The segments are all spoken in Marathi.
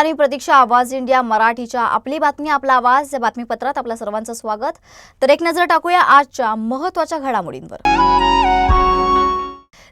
नमस्कार प्रतीक्षा आवाज इंडिया मराठीच्या आपली बातमी आपला आवाज. या बातमीपत्रात आपल्या सर्वांचं स्वागत. तर एक नजर टाकूया आजच्या महत्त्वाच्या घडामोडींवर.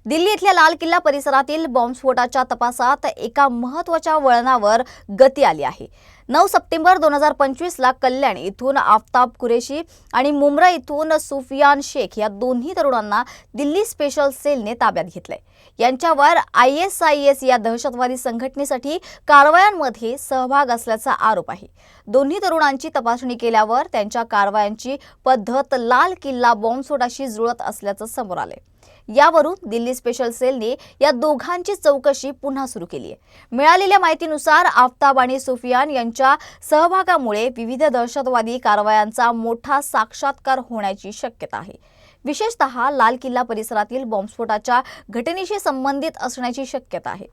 दिल्ली इथल्या लाल किल्ला परिसरातील बॉम्बस्फोटाच्या तपासात एका महत्त्वाच्या वळणावर गती आली आहे. नऊ सप्टेंबर दोन हजार पंचवीसला कल्याण इथून आफताब कुरेशी आणि मुंब्रा इथून सुफियान शेख या दोन्ही तरुणांना दिल्ली स्पेशल सेलने ताब्यात घेतलंय. यांच्यावर आय एस आय एस या दहशतवादी संघटनेसाठी कारवायांमध्ये सहभाग असल्याचा आरोप आहे. दोन्ही तरुणांची तपासणी केल्यावर त्यांच्या कारवायांची पद्धत लाल किल्ला बॉम्बस्फोटाशी जुळत असल्याचं समोर आलंय. यावरून दिल्ली स्पेशल सेलने या दोघांची चौकशी पुन्हा सुरू केली आहे मिळालेल्या माहितीनुसार आफताब आणि सुफियान यांच्या सहभागामुळे विविध दहशतवादी कारवायांचा मोठा साक्षात्कार होण्याची शक्यता आहे. विशेषतः लाल किल्ला परिसरातील बॉम्बस्फोटाच्या घटनेशी संबंधित असण्याची शक्यता आहे.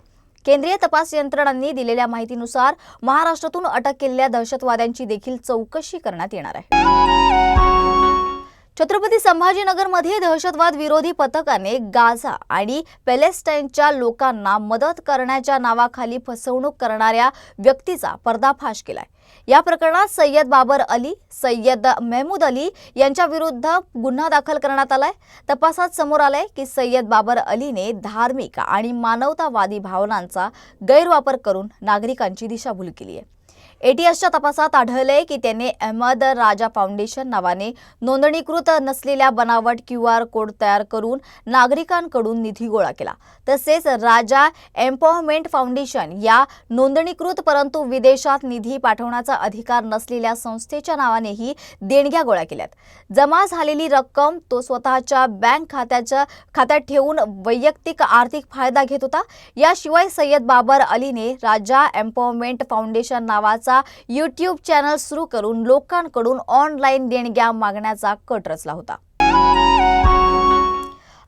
केंद्रीय तपास यंत्रणांनी दिलेल्या माहितीनुसार महाराष्ट्रातून अटक केलेल्या दहशतवाद्यांची देखील चौकशी करण्यात येणार आहे. छत्रपती संभाजीनगरमध्ये दहशतवाद विरोधी पथकाने गाझा आणि पॅलेस्टाईनच्या लोकांना मदत करण्याच्या नावाखाली फसवणूक करणाऱ्या व्यक्तीचा पर्दाफाश केलाय. या प्रकरणात सय्यद बाबर अली सय्यद मेहमूद अली यांच्या विरुद्ध गुन्हा दाखल करण्यात आलाय. तपासात समोर आलाय की सय्यद बाबर अलीने धार्मिक आणि मानवतावादी भावनांचा गैरवापर करून नागरिकांची दिशाभूल केली आहे. एटीएसच्या तपासात आढळलंय की त्याने अहमद राजा फाउंडेशन नावाने नोंदणीकृत नसलेल्या बनावट क्यू आर कोड तयार करून नागरिकांकडून निधी गोळा केला. तसेच राजा एम्पॉवरमेंट फाउंडेशन या नोंदणीकृत परंतु विदेशात निधी पाठवण्याचा अधिकार नसलेल्या संस्थेच्या नावानेही देणग्या गोळा केल्यात. जमा झालेली रक्कम तो स्वतःच्या बँक खात्याच्या खात्यात ठेवून वैयक्तिक आर्थिक फायदा घेत होता. याशिवाय सय्यद बाबर अलीने राजा एम्पॉवरमेंट फाउंडेशन नावाचा यूट्यूब चॅनल सुरू करून लोकांकडून ऑनलाईन देणग्या मागण्याचा कट रचला होता.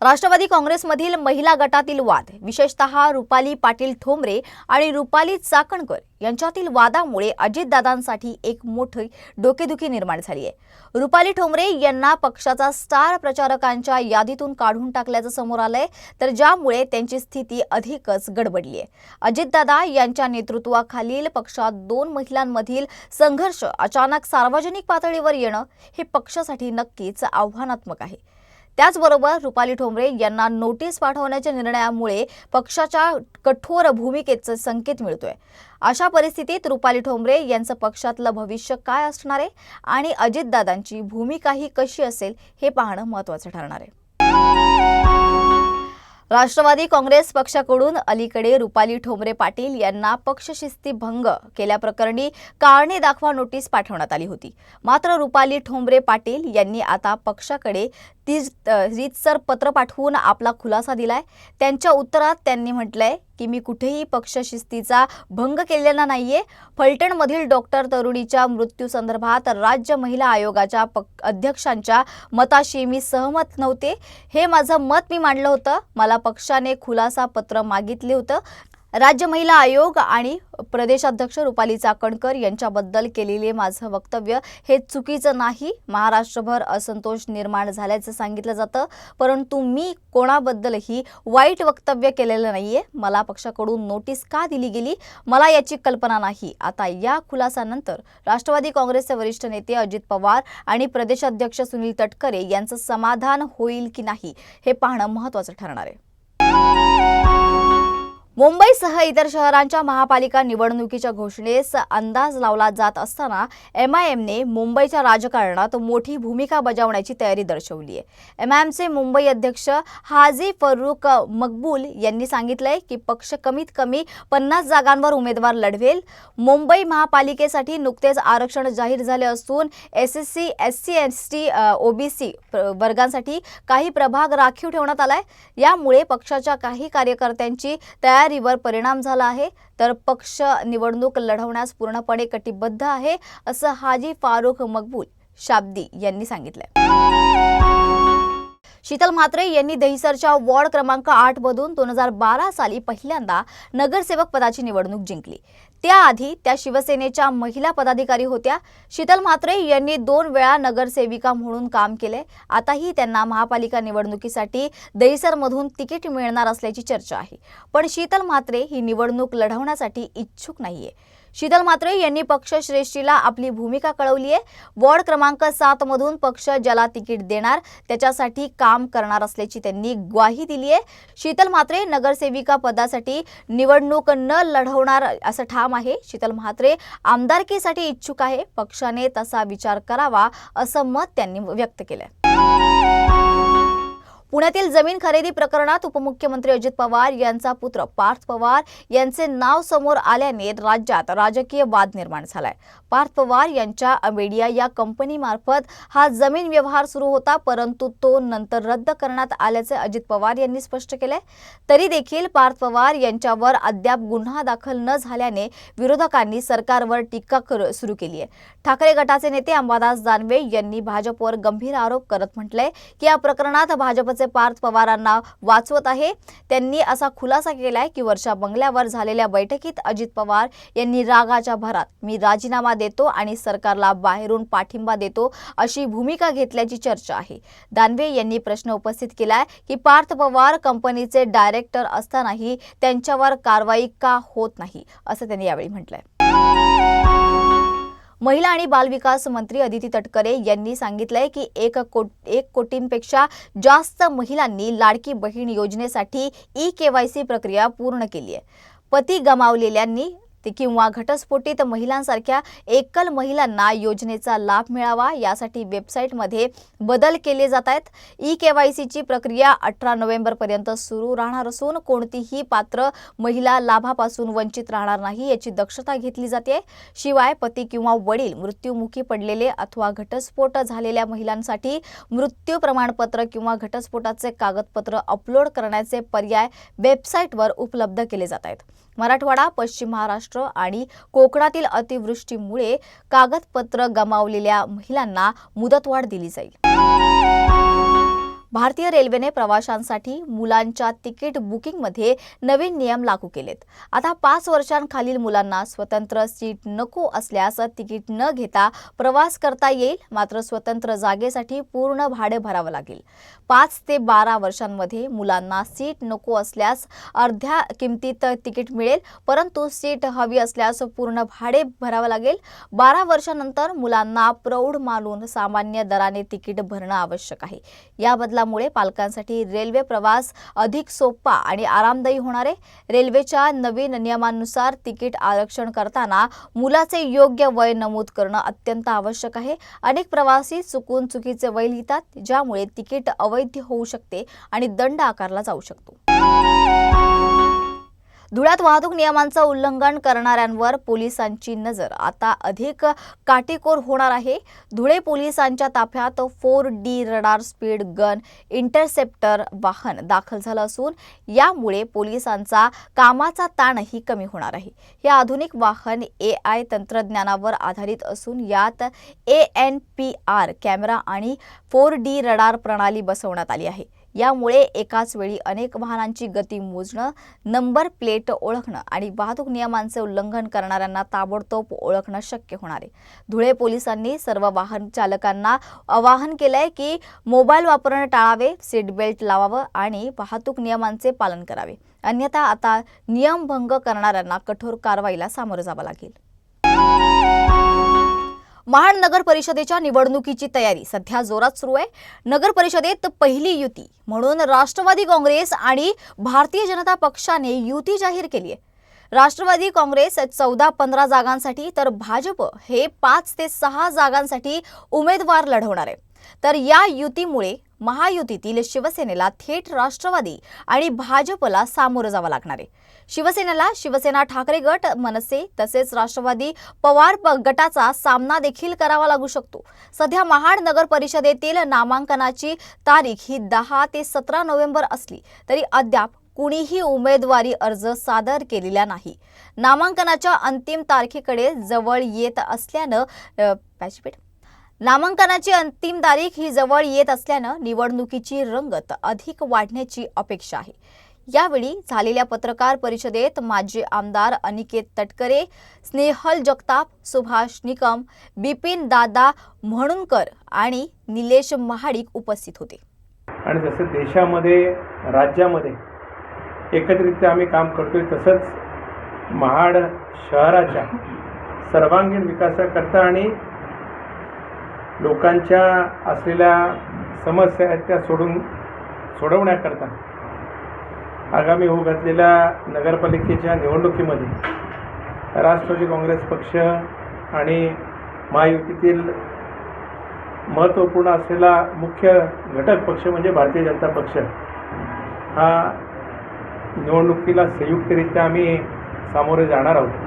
राष्ट्रवादी काँग्रेसमधील महिला गटातील वाद विशेषतः रुपाली पाटील ठोंबरे आणि रुपाली चाकणकर यांच्यातील वादामुळे अजितदादांसाठी एक मोठी डोकेदुखी निर्माण झाली आहे. रुपाली ठोंबरे यांना पक्षाचा स्टार प्रचारकांच्या यादीतून काढून टाकल्याचं समोर आलंय तर ज्यामुळे त्यांची स्थिती अधिकच गडबडली आहे अजितदादा यांच्या नेतृत्वाखालील पक्षात दोन महिलांमधील संघर्ष अचानक सार्वजनिक पातळीवर येणं हे पक्षासाठी नक्कीच आव्हानात्मक आहे. त्याचबरोबर रुपाली ठोंबरे यांना नोटीस पाठवण्याच्या निर्णयामुळे पक्षाच्या कठोर भूमिकेचं संकेत मिळतोय. अशा परिस्थितीत रुपाली ठोंबरे यांचं पक्षातलं भविष्य काय असणार आहे आणि अजितदादांची भूमिकाही कशी असेल हे पाहणं महत्त्वाचं ठरणार आहे. राष्ट्रवादी काँग्रेस पक्षाकडून अलीकडे रुपाली ठोंबरे पाटील यांना पक्षशिस्ती भंग केल्याप्रकरणी कारणे दाखवा नोटीस पाठवण्यात आली होती. मात्र रुपाली ठोंबरे पाटील यांनी आता पक्षाकडे ती रीतसर पत्र पाठवून आपला खुलासा दिलाय. त्यांच्या उत्तरात त्यांनी म्हटलंय की मी कुठेही पक्षशिस्तीचा भंग केलेला नाहीये. फलटणमधील डॉक्टर तरुणीच्या मृत्यूसंदर्भात राज्य महिला आयोगाच्या अध्यक्षांच्या मताशी मी सहमत नव्हते. हे माझं मत मी मांडलं होतं. मला पक्षाने खुलासा पत्र मागितले होतं. राज्य महिला आयोग आणि प्रदेशाध्यक्ष रुपाली चाकणकर यांच्याबद्दल केलेले माझं वक्तव्य हे चुकीचं नाही. महाराष्ट्रभर असंतोष निर्माण झाल्याचं सांगितलं जातं. परंतु मी कोणाबद्दलही वाईट वक्तव्य केलेलं नाहीये. मला पक्षाकडून नोटीस का दिली गेली? मला याची कल्पना नाही. आता या खुलासानंतर राष्ट्रवादी काँग्रेसचे वरिष्ठ नेते अजित पवार आणि प्रदेशाध्यक्ष सुनील तटकरे यांचं समाधान होईल की नाही हे पाहणं महत्त्वाचं ठरणार आहे. मुंबईसह इतर शहरांच्या महापालिका निवडणुकीच्या घोषणेस अंदाज लावला जात असताना एम आय एमने मुंबईच्या राजकारणात मोठी भूमिका बजावण्याची तयारी दर्शवली आहे. एम आय एमचे मुंबई अध्यक्ष हाजी फरुख मकबूल यांनी सांगितलंय की पक्ष कमीत कमी पन्नास जागांवर उमेदवार लढवेल. मुंबई महापालिकेसाठी नुकतेच आरक्षण जाहीर झाले असून S S C S C S T OBC वर्गांसाठी काही प्रभाग राखीव ठेवण्यात आलाय. यामुळे पक्षाच्या काही कार्यकर्त्यांची तयारी तयारीवर परिणाम झाला आहे तर पक्ष निवडणूक लढवण्यास पूर्णपणे कटिबद्ध आहे असं हाजी फारुख मकबूल शाब्दी यांनी सांगितलंय. शीतल म्हात्रे यांनी दहिसरच्या वॉर्ड क्रमांक आठ मधून दोन हजार बारा साली पहिल्यांदा नगरसेवक पदाची निवडणूक जिंकली. त्याआधी त्या शिवसेनेच्या महिला पदाधिकारी होत्या. शीतल म्हात्रे यांनी दोन वेळा नगरसेविका म्हणून काम केले. आताही त्यांना महापालिका निवडणुकीसाठी दहिसरमधून तिकीट मिळणार असल्याची चर्चा आहे. पण शीतल म्हात्रे ही निवडणूक लढवण्यासाठी इच्छुक नाहीये. शीतल मात्रे यांनी पक्षश्रेष्ठीला आपली भूमिका कळवली आहे. वॉर्ड क्रमांक सात मधून पक्ष ज्याला तिकीट देणार त्याच्यासाठी काम करणार असल्याची त्यांनी ग्वाही दिली आहे. शीतल मात्रे नगरसेविका पदासाठी निवडणूक न लढवणार असं ठाम आहे. शीतल म्हात्रे आमदारकीसाठी इच्छुक आहे. पक्षाने तसा विचार करावा असं मत त्यांनी व्यक्त केलंय. पुण्यातील जमीन खरेदी प्रकरणात उपमुख्यमंत्री अजित पवार यांचा पुत्र पार्थ पवार यांचे नाव समोर आल्याने राज्यात राजकीय वाद निर्माण झालाय. पार्थ पवार यांच्या अमेडिया या कंपनीमार्फत हा जमीन व्यवहार सुरू होता परंतु तो नंतर रद्द करण्यात आल्याचे अजित पवार यांनी स्पष्ट केलंय. तरी देखील पार्थ पवार यांच्यावर अद्याप गुन्हा दाखल न झाल्याने विरोधकांनी सरकारवर टीका कर- सुरू केली आहे ठाकरे गटाचे नेते अंबादास दानवे यांनी भाजपवर गंभीर आरोप करत म्हटलंय की या प्रकरणात भाजप पक्षाचे पार्थ पवारांना वाचवत आहे. त्यांनी असा खुलासा केलाय की वर्षा बंगल्यावर झालेल्या बैठकीत अजित पवार यांनी रागाच्या भरात मी राजीनामा देतो आणि सरकारला बाहेरून पाठिंबा देतो अशी भूमिका घेतल्याची चर्चा आहे. दानवे यांनी प्रश्न उपस्थित केलाय की पार्थ पवार कंपनीचे डायरेक्टर असतानाही त्यांच्यावर कारवाई का होत नाही असं त्यांनी यावेळी म्हटलंय. महिला आणि बालविकास मंत्री अदिती तटकरे यांनी सांगितलंय की एक कोट एक कोटींपेक्षा जास्त महिलांनी लाडकी बहीण योजनेसाठी ई केवायसी प्रक्रिया पूर्ण केली आहे. पती गमावलेल्यांनी ते किंवा घटस्फोटीत महिलांसारख्या एकल महिलांना योजनेचा लाभ मिळावा यासाठी वेबसाईटमध्ये बदल केले जात आहेत. ई के वाय सीची प्रक्रिया अठरा नोव्हेंबरपर्यंत सुरू राहणार असून कोणतीही पात्र महिला लाभापासून वंचित राहणार नाही याची दक्षता घेतली जाते. शिवाय पती किंवा वडील मृत्युमुखी पडलेले अथवा घटस्फोट झालेल्या महिलांसाठी मृत्यू प्रमाणपत्र किंवा घटस्फोटाचे कागदपत्र अपलोड करण्याचे पर्याय वेबसाईटवर उपलब्ध केले जात आहेत. मराठवाडा पश्चिम महाराष्ट्र आणि कोकणातील अतिवृष्टीमुळे कागदपत्र गमावलेल्या महिलांना मुदतवाढ दिली जाईल. भारतीय रेल्वेने प्रवाशांसाठी मुलांच्या तिकीट बुकिंगमध्ये नवीन नियम लागू केलेत. आता पाच वर्षांखालील मुलांना स्वतंत्र सीट नको असल्यास तिकीट न घेता प्रवास करता येईल मात्र स्वतंत्र जागेसाठी पूर्ण भाडे भरावं लागेल. पाच ते बारा वर्षांमध्ये मुलांना सीट नको असल्यास अर्ध्या किमतीत तिकीट मिळेल परंतु सीट हवी असल्यास पूर्ण भाडे भरावं लागेल. बारा वर्षानंतर मुलांना प्रौढ मानून सामान्य दराने तिकीट भरणं आवश्यक आहे. याबद्दल बदलामुळे पालकांसाठी रेल्वे प्रवास अधिक सोपा आणि आरामदायी होणार आहे. रेल्वेच्या नवीन नियमांनुसार तिकीट आरक्षण करताना मुलाचे योग्य वय नमूद करणं अत्यंत आवश्यक आहे. अनेक प्रवासी चुकून चुकीचे वय लिहितात ज्यामुळे तिकीट अवैध होऊ शकते आणि दंड आकारला जाऊ शकतो. धुळ्यात वाहतूक नियमांचं उल्लंघन करणाऱ्यांवर पोलिसांची नजर. आता अधिक काटेकोर होणार आहे. धुळे पोलिसांच्या ताफ्यात four D radar speed gun interceptor वाहन दाखल झालं असून यामुळे पोलिसांचा कामाचा ताणही कमी होणार आहे. हे आधुनिक वाहन ए आय तंत्रज्ञानावर आधारित असून यात A N P R camera आणि फोर डी रडार प्रणाली बसवण्यात आली आहे. यामुळे एकाच वेळी अनेक वाहनांची गती मोजणं नंबर प्लेट ओळखणं आणि वाहतूक नियमांचे उल्लंघन करणाऱ्यांना ताबडतोब ओळखणं शक्य होणार आहे. धुळे पोलिसांनी सर्व वाहन चालकांना आवाहन केलंय की मोबाईल वापरणं टाळावे सीट बेल्ट लावावं आणि वाहतूक नियमांचे पालन करावे. अन्यथा आता नियमभंग करणाऱ्यांना कठोर कारवाईला सामोरं जावं लागेल. महाड नगर परिषदेच्या निवडणुकीची तयारी. सध्या जोरात सुरू आहे. नगर परिषदेत पहिली युती. म्हणून राष्ट्रवादी काँग्रेस आणि भारतीय जनता पक्षाने युती जाहीर केली आहे. राष्ट्रवादी काँग्रेस चौदा पंधरा जागांसाठी तर भाजप हे पाच ते सहा जागांसाठी उमेदवार लढवणार आहे. तर या युतीमुळे महायुतीतील शिवसेनेला थेट राष्ट्रवादी आणि भाजपला सामोरं जावं लागणार आहे. शिवसेनेला शिवसेना ठाकरे गट मनसे तसेच राष्ट्रवादी पवार गटाचा सामना देखील करावा लागू शकतो. सध्या महाड नगर परिषदेतील नामांकनाची तारीख ही दहा ते सतरा नोव्हेंबर असली तरी अद्याप कुणीही उमेदवारी अर्ज सादर केलेला नाही. नामांकनाच्या अंतिम तारखेकडे जवळ येत असल्यानं पॅचपेट नामांकनाची अंतिम तारीख ही जवळ येत असल्यानं निवडणुकीची रंगत अधिक वाढण्याची अपेक्षा आहे. यावेळी झालेल्या पत्रकार परिषदेत माजी आमदार अनिकेत तटकरे स्नेहल जगताप सुभाष निकम बिपिन दादा म्हणूनकर आणि निलेश महाडिक उपस्थित होते. आणि जसं देशामध्ये राज्यामध्ये एकत्रितरित्या आम्ही काम करतोय तसंच महाड शहराच्या सर्वांगीण विकासाकरता आणि लोकांच्या असलेल्या समस्या आहेत त्या सोडून सोडवण्याकरता आगामी होऊ घातलेल्या नगरपालिकेच्या निवडणुकीमध्ये राष्ट्रवादी काँग्रेस पक्ष आणि महायुतीतील महत्त्वपूर्ण असलेला मुख्य घटक पक्ष म्हणजे भारतीय जनता पक्ष. हा निवडणुकीला संयुक्तरित्या आम्ही सामोरे जाणार आहोत.